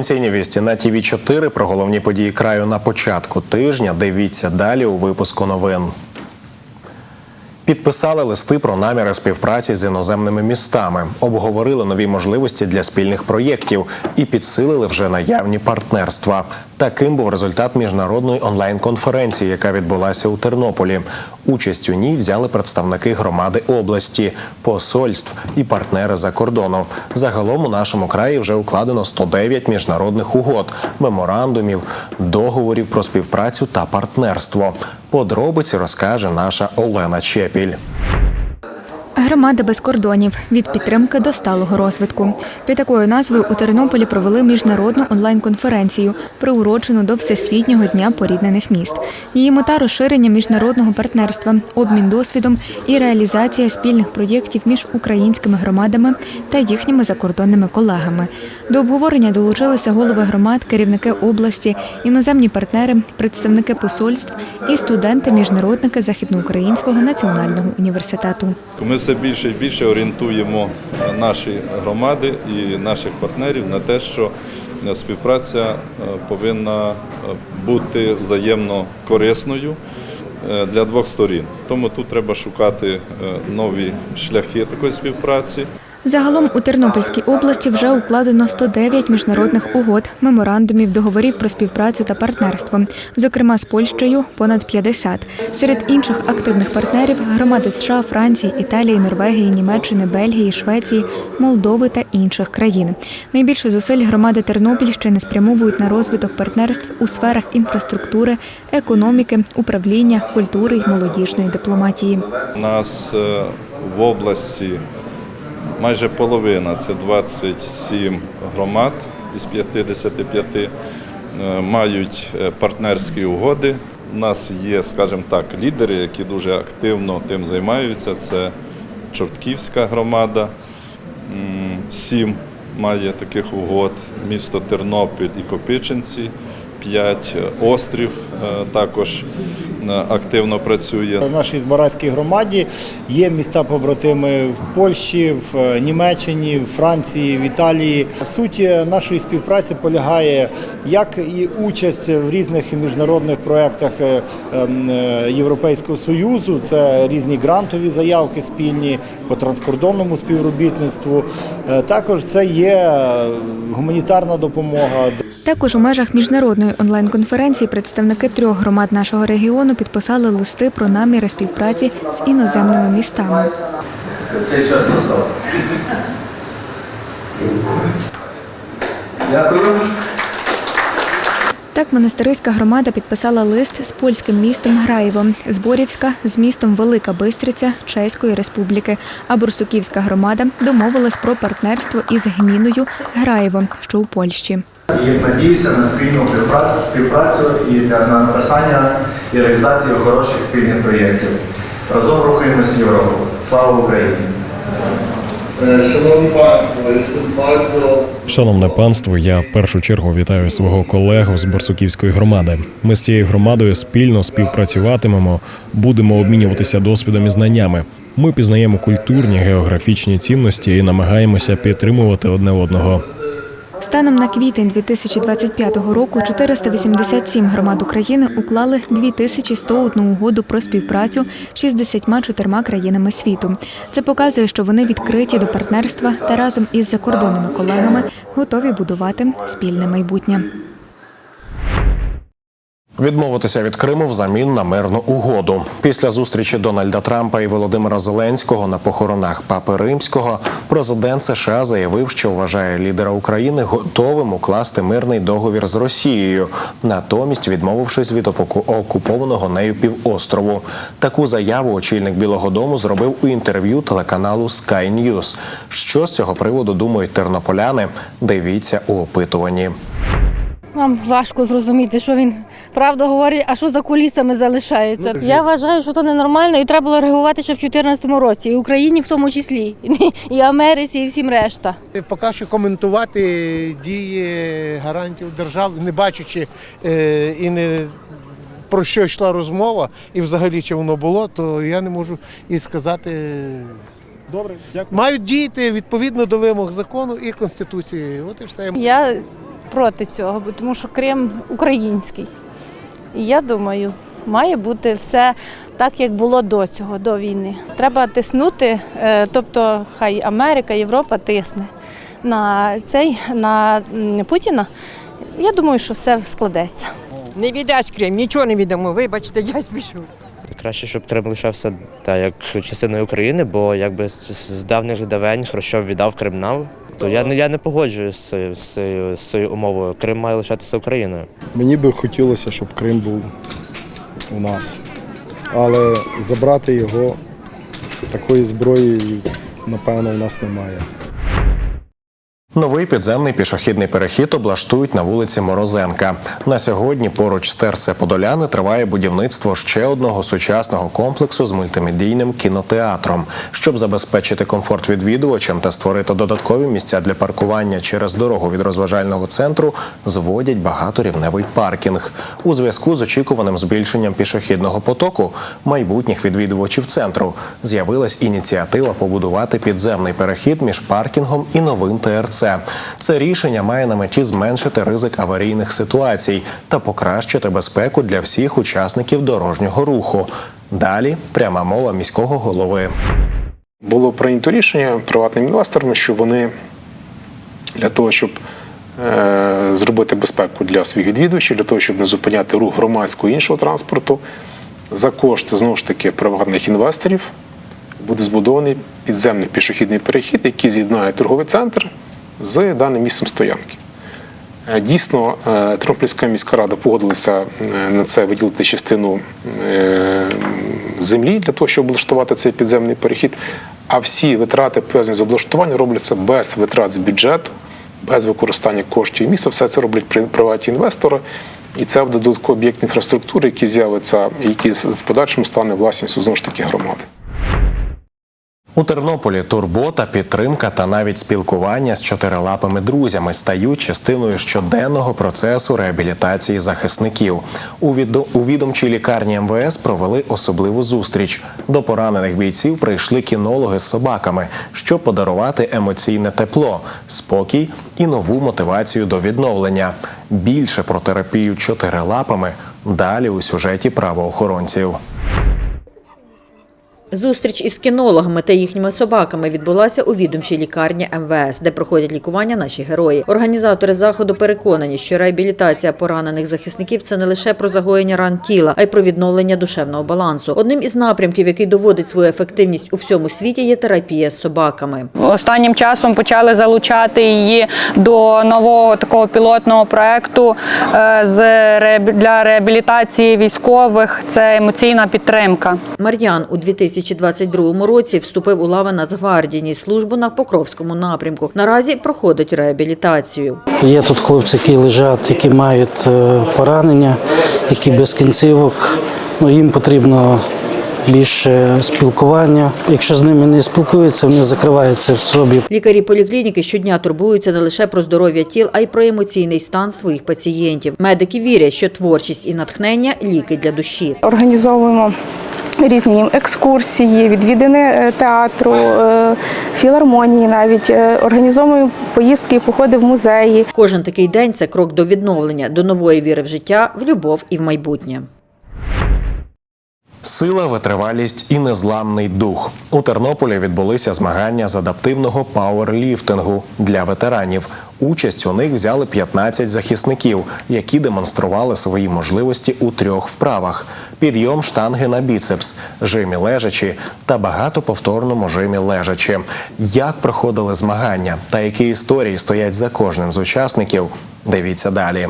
Провінційні вісті на ТІВІ 4 про головні події краю на початку тижня. Дивіться далі у випуску новин. Підписали листи про наміри співпраці з іноземними містами, обговорили нові можливості для спільних проєктів і підсилили вже наявні партнерства. Таким був результат міжнародної онлайн-конференції, яка відбулася у Тернополі. Участь у ній взяли представники громади області, посольств і партнери за кордону. Загалом у нашому краї вже укладено 109 міжнародних угод, меморандумів, договорів про співпрацю та партнерство. Подробиці розкаже наша Олена Чепіль. Громада без кордонів від підтримки до сталого розвитку. Під такою назвою у Тернополі провели міжнародну онлайн-конференцію, приурочену до Всесвітнього дня поріднених міст. Її мета розширення міжнародного партнерства, обмін досвідом і реалізація спільних проєктів між українськими громадами та їхніми закордонними колегами. До обговорення долучилися голови громад, керівники області, іноземні партнери, представники посольств і студенти-міжнародники Західноукраїнського національного університету. Ми все більше і більше орієнтуємо наші громади і наших партнерів на те, що співпраця е, повинна е, бути взаємно корисною е, для двох сторін. Тому тут треба шукати нові шляхи такої співпраці. Загалом у Тернопільській області вже укладено 109 міжнародних угод, меморандумів, договорів про співпрацю та партнерство. Зокрема, з Польщею понад 50. Серед інших активних партнерів громади США, Франції, Італії, Норвегії, Німеччини, Бельгії, Швеції, Молдови та інших країн. Найбільше зусиль громади Тернопільщини спрямовують на розвиток партнерств у сферах інфраструктури, економіки, управління, культури й молодіжної дипломатії. У нас е, в області майже половина це 27 громад із 55 е, мають е, партнерські угоди. У нас є, скажімо так, лідери, які дуже активно тим займаються. Це Чортківська громада, сім має таких угод, місто Тернопіль і Копичинці, п'ять острів е, також е, активно працює. В нашій Збаразькій громаді є міста побратими в Польщі, в е, Німеччині, в Франції, в Італії. Суть нашої співпраці полягає як і участь в різних міжнародних проєктах ем, Європейського союзу. Це різні грантові заявки спільні по транскордонному співробітництву. Також це є гуманітарна допомога. Також у межах міжнародної онлайн-конференції представники трьох громад нашого регіону підписали листи про наміри співпраці з іноземними містами. Цей час настав. Дякую. Так, монастириська громада підписала лист з польським містом Граєво, Зборівська з містом Велика Бистриця Чеської Республіки. А Бурсуківська громада домовилась про партнерство із гміною Граєво, що у Польщі. І надіюся на спільну співпрацю, і на написання і реалізацію хороших спільних проєктів. Разом рухаємося в Європу. Слава Україні! Państwo, jestem bardzo Шановне панство, я в першу чергу вітаю свого колегу з Барсуківської громади. Ми з цією громадою спільно співпрацюватимемо, будемо обмінюватися досвідом і знаннями. Ми пізнаємо культурні географічні цінності і намагаємося підтримувати одне одного. Станом на квітень 2025 року 487 громад України уклали 2101 угоду про співпрацю з 64 країнами світу. Це показує, що вони відкриті до партнерства та разом із закордонними колегами готові будувати спільне майбутнє. Відмовитися від Криму взамін на мирну угоду. Після зустрічі Дональда Трампа і Володимира Зеленського на похоронах Папи Римського президент США заявив, що вважає лідера України готовим укласти мирний договір з Росією, натомість відмовившись від окупованого нею півострову. Таку заяву очільник Білого Дому зробив у інтерв'ю телеканалу Sky News. Що з цього приводу думають тернополяни? Дивіться у опитуванні. Нам важко зрозуміти, що він правду говорить, а що за кулісами залишається. Я вважаю, що це ненормально і треба було реагувати ще в 2014 році, і Україні в тому числі, і Америці, і всім решта. Поки що коментувати дії гарантів держави, не бачачи е, і не про що йшла розмова, і взагалі чи воно було, то я не можу і сказати. Добре, дякую. Мають діяти відповідно до вимог закону і конституції. От і все. Я проти цього, бо тому що Крим український. І я думаю, має бути все так, як було до цього, до війни. Треба тиснути, е, тобто хай Америка, Європа тисне на цей на Путіна. Я думаю, що все складеться. Не віддасть Крим, нічого не віддамо. Вибачте, я спішу. Краще, щоб Крим лишався та як частиною України, бо якби з, з давніх давень Хрущов віддав Крим нам. То я не я не погоджуюся з, цією- з цією умовою. Крим має лишатися Україною. Мені би хотілося, щоб Крим був у нас. Але забрати його такої зброї, напевно, у нас немає. Новий підземний пішохідний перехід облаштують на вулиці Морозенка. На сьогодні поруч з ТРЦ Подоляни триває будівництво ще одного сучасного комплексу з мультимедійним кінотеатром. Щоб забезпечити комфорт відвідувачам та створити додаткові місця для паркування через дорогу від розважального центру, зводять багаторівневий паркінг. У зв'язку з очікуваним збільшенням пішохідного потоку майбутніх відвідувачів центру з'явилась ініціатива побудувати підземний перехід між паркінгом і новим ТРЦ. Це рішення має на меті зменшити ризик аварійних ситуацій та покращити безпеку для всіх учасників дорожнього руху. Далі пряма мова міського голови. було прийнято рішення приватним інвесторам, що вони для того, щоб е, зробити безпеку для своїх відвідувачів, для того, щоб не зупиняти рух громадського іншого транспорту, за кошти знову ж таки приватних інвесторів буде збудований підземний пішохідний перехід, який з'єднає торговий центр з даним місцем стоянки. Е, Дійсно, е, Тернопільська міська рада погодилася е, на це виділити частину землі для того, щоб облаштувати цей підземний перехід. А всі витрати пов'язані з облаштуванням робляться без витрат з бюджету, без використання коштів міста. Все це роблять при- приватні інвестори. І це буде додатковий об'єкт інфраструктури, який з'явиться, який в подальшому стане власністю знову ж таки громади. У Тернополі турбота, підтримка та навіть спілкування з чотирилапими друзями стають частиною щоденного процесу реабілітації захисників. У відо- у відомчій лікарні МВС провели особливу зустріч. До поранених бійців прийшли кінологи з собаками, щоб подарувати емоційне тепло, спокій і нову мотивацію до відновлення. Більше про терапію чотирилапами далі у сюжеті правоохоронців. Зустріч із кінологами та їхніми собаками відбулася у відомчій лікарні МВС, де проходять лікування наші герої. Організатори заходу переконані, що реабілітація поранених захисників це не лише про загоєння ран тіла, а й про відновлення душевного балансу. Одним із напрямків, який доводить свою ефективність у всьому світі, є терапія з собаками. Останнім часом почали залучати її до нового такого пілотного проекту е, з для реабілітації військових. Це емоційна підтримка. Мар'ян у 2022 році вступив у лави Нацгвардії службу на Покровському напрямку. Наразі проходить реабілітацію. Є тут хлопці, які лежать, які мають е, поранення, які без кінцівок. Ну, їм потрібно більше спілкування. Якщо з ними не спілкуються, вони закриваються в собі. Лікарі поліклініки щодня турбуються не лише про здоров'я тіл, а й про емоційний стан своїх пацієнтів. Медики вірять, що творчість і натхнення ліки для душі. Організовуємо різні їм екскурсії, відвідини е, театру, е, філармонії навіть е, організовуємо поїздки і походи в музеї. Кожен такий день це крок до відновлення, до нової віри в життя, в любов і в майбутнє. Сила, витривалість і незламний дух. У Тернополі відбулися змагання з адаптивного пауерліфтингу для ветеранів. Участь у них взяли 15 захисників, які демонстрували свої можливості у трьох вправах: підйом штанги на біцепс, жимі лежачі та багатоповторному жимі лежачі. Як проходили змагання та які історії стоять за кожним з учасників? Дивіться далі.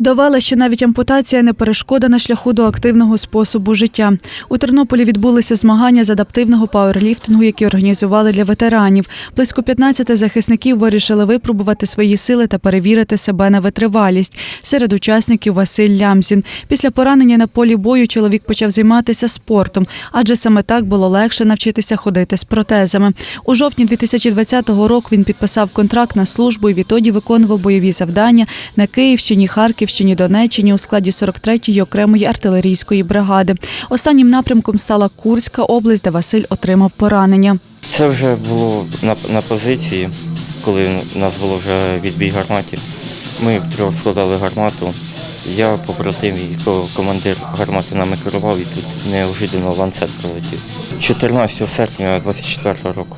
Довели, що навіть ампутація не перешкода на шляху до активного способу життя. У Тернополі відбулися змагання з адаптивного пауерліфтингу, які організували для ветеранів. Близько 15 захисників вирішили випробувати свої сили та перевірити себе на витривалість. Серед учасників Василь Лямзін. Після поранення на полі бою чоловік почав займатися спортом, адже саме так було легше навчитися ходити з протезами. У жовтні 2020 року він підписав контракт на службу і відтоді виконував бойові завдання на Київщині, Харківщині, Донеччині у складі 43-ї окремої артилерійської бригади. Останнім напрямком стала Курська область, де Василь отримав поранення. Це вже було на, на позиції. коли у нас було вже відбій гарматів. Ми втрьох складали гармату. Я побратим ко- командир гармати нами керував і тут неожиданно ланцет прилетів. 14 серпня 24 року.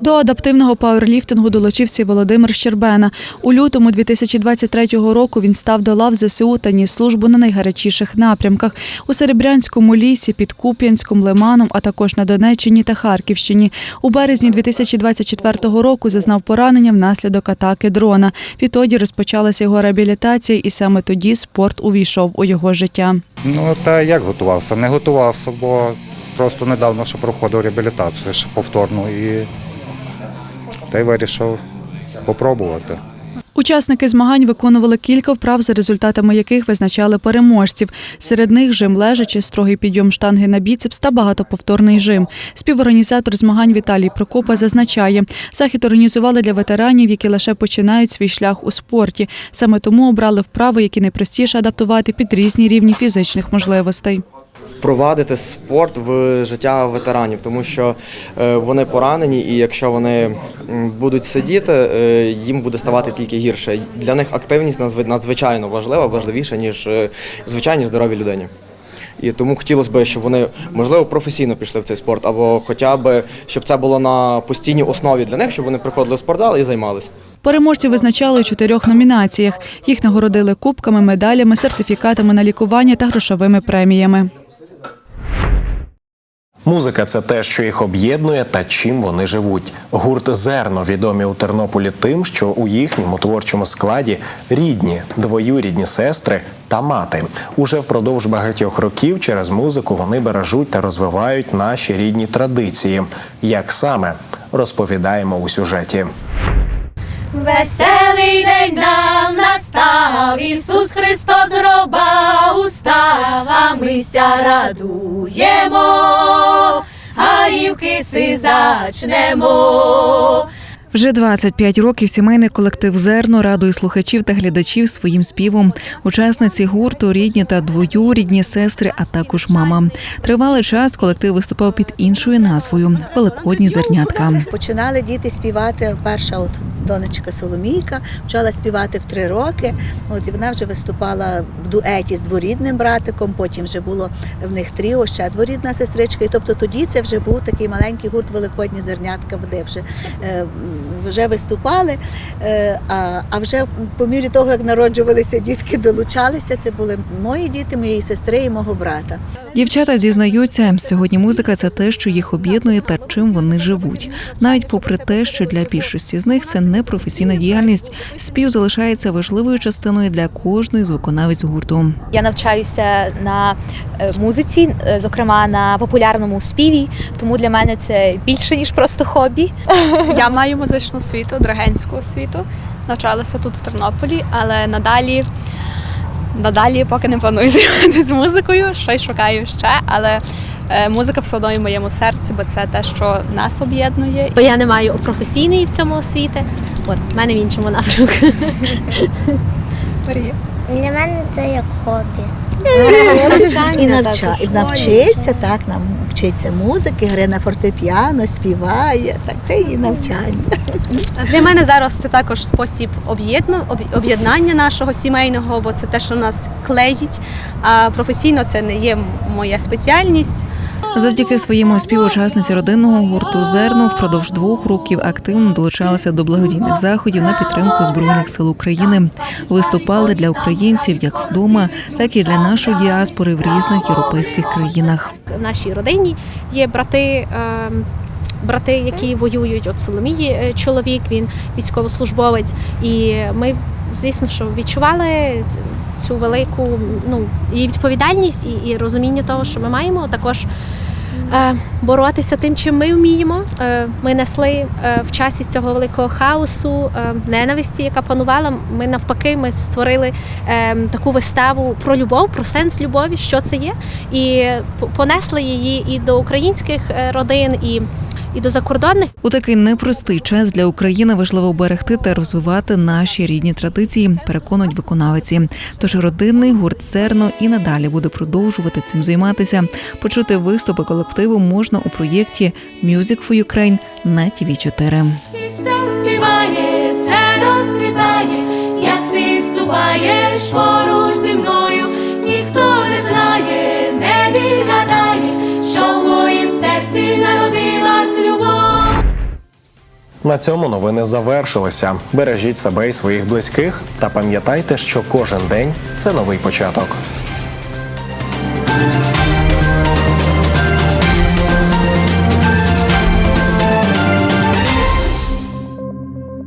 До адаптивного пауерліфтингу долучився Володимир Щербена. У лютому 2023 року він став до лав ЗСУ та ніс службу на найгарячіших напрямках у Серебрянському лісі, під Куп'янськом, Лиманом, а також на Донеччині та Харківщині. У березні 2024 року зазнав поранення внаслідок атаки дрона. Відтоді розпочалася його реабілітація, і саме тоді спорт увійшов у його життя. Ну та як готувався? Не готувався, бо просто недавно ще проходив реабілітацію ще повторну і та й вирішив попробувати. Учасники змагань виконували кілька вправ, за результатами яких визначали переможців. Серед них жим лежачи, строгий підйом штанги на біцепс та багатоповторний жим. Співорганізатор змагань Віталій Прокопа зазначає, захід організували для ветеранів, які лише починають свій шлях у спорті. Саме тому обрали вправи, які найпростіше адаптувати під різні рівні фізичних можливостей. Впровадити спорт в життя ветеранів, тому що е, вони поранені, і якщо вони будуть сидіти, е, їм буде ставати тільки гірше. Для них активність надзви- надзвичайно важлива, важливіша ніж е, звичайній здоровій людині. І тому хотілося б, щоб вони можливо професійно пішли в цей спорт, або хоча б щоб це було на постійній основі для них, щоб вони приходили в спортзал і займалися. Переможців визначали у чотирьох номінаціях. Їх нагородили кубками, медалями, сертифікатами на лікування та грошовими преміями. Музика це те, що їх об'єднує та чим вони живуть. Гурт Зерно відомі у Тернополі тим, що у їхньому творчому складі рідні, двоюрідні сестри та мати. Уже впродовж багатьох років через музику вони бережуть та розвивають наші рідні традиції. Як саме розповідаємо у сюжеті. Веселий день нам настав, Ісус Христос мися радуємо, гаївки си зачнемо. Вже 25 років сімейний колектив Зерно радує слухачів та глядачів своїм співом. Учасниці гурту рідні та двоюрідні сестри, а також мама. Тривалий час колектив виступав під іншою назвою Великодні зернятка. Починали діти співати. Перша от донечка Соломійка почала співати в три роки. От і вона вже виступала в дуеті з дворідним братиком. Потім вже було в них тріо, ще дворідна сестричка. І тобто тоді це вже був такий маленький гурт Великодні зернятка, де вже, е, вже виступали. Е, а, а вже по мірі того, як народжувалися дітки, долучалися. Це були мої діти, моєї сестри і мого брата. Дівчата зізнаються, сьогодні музика це те, що їх об'єднує та чим вони живуть. Навіть попри те, що для більшості з них це не професійна діяльність, спів залишається важливою частиною для кожної з виконавець гурту. Я навчаюся на е, музиці, е, зокрема на популярному співі, тому для мене це більше ніж просто хобі. Я маю музичну освіту, драгенську освіту. Навчалася тут в Тернополі, але надалі, надалі поки не планую займатися музикою, щось шукаю ще, але е, музика все одно в моєму серці, бо це те, що нас об'єднує. Бо я не маю професійної в цьому освіти. От в мене в іншому напрямку. Марія. Для мене це як хобі. І навча, і навчиться, так, нам вчиться музики, гри на фортепіано, співає. Так, це її навчання. Для мене зараз це також спосіб об'єднання нашого сімейного, бо це те, що нас клеїть. А професійно це не є моя спеціальність. Завдяки своєму співучасниці родинного гурту Зерно впродовж двох років активно долучалася до благодійних заходів на підтримку збройних сил України. Виступали для українців як вдома, так і для нашої діаспори в різних європейських країнах. В нашій родині є брати. ем, Брати, які воюють, от Соломії е, чоловік, він військовослужбовець, і ми, звісно, що відчували цю велику ну, і відповідальність, і, і розуміння того, що ми маємо також е, боротися тим, чим ми вміємо. Е, ми несли е, в часі цього великого хаосу, е, ненависті, яка панувала. Ми навпаки, ми створили е, таку виставу про любов, про сенс любові, що це є, і понесли її і до українських е, родин, і, і до закордонних. У такий непростий час для України важливо берегти та розвивати наші рідні традиції, переконують виконавиці. Тож родинний гурт Серно і надалі буде продовжувати цим займатися. Почути виступи колективу можна у проєкті Music for Ukraine на tv 4 Ісус На цьому новини завершилися. Бережіть себе і своїх близьких та пам'ятайте, що кожен день це новий початок.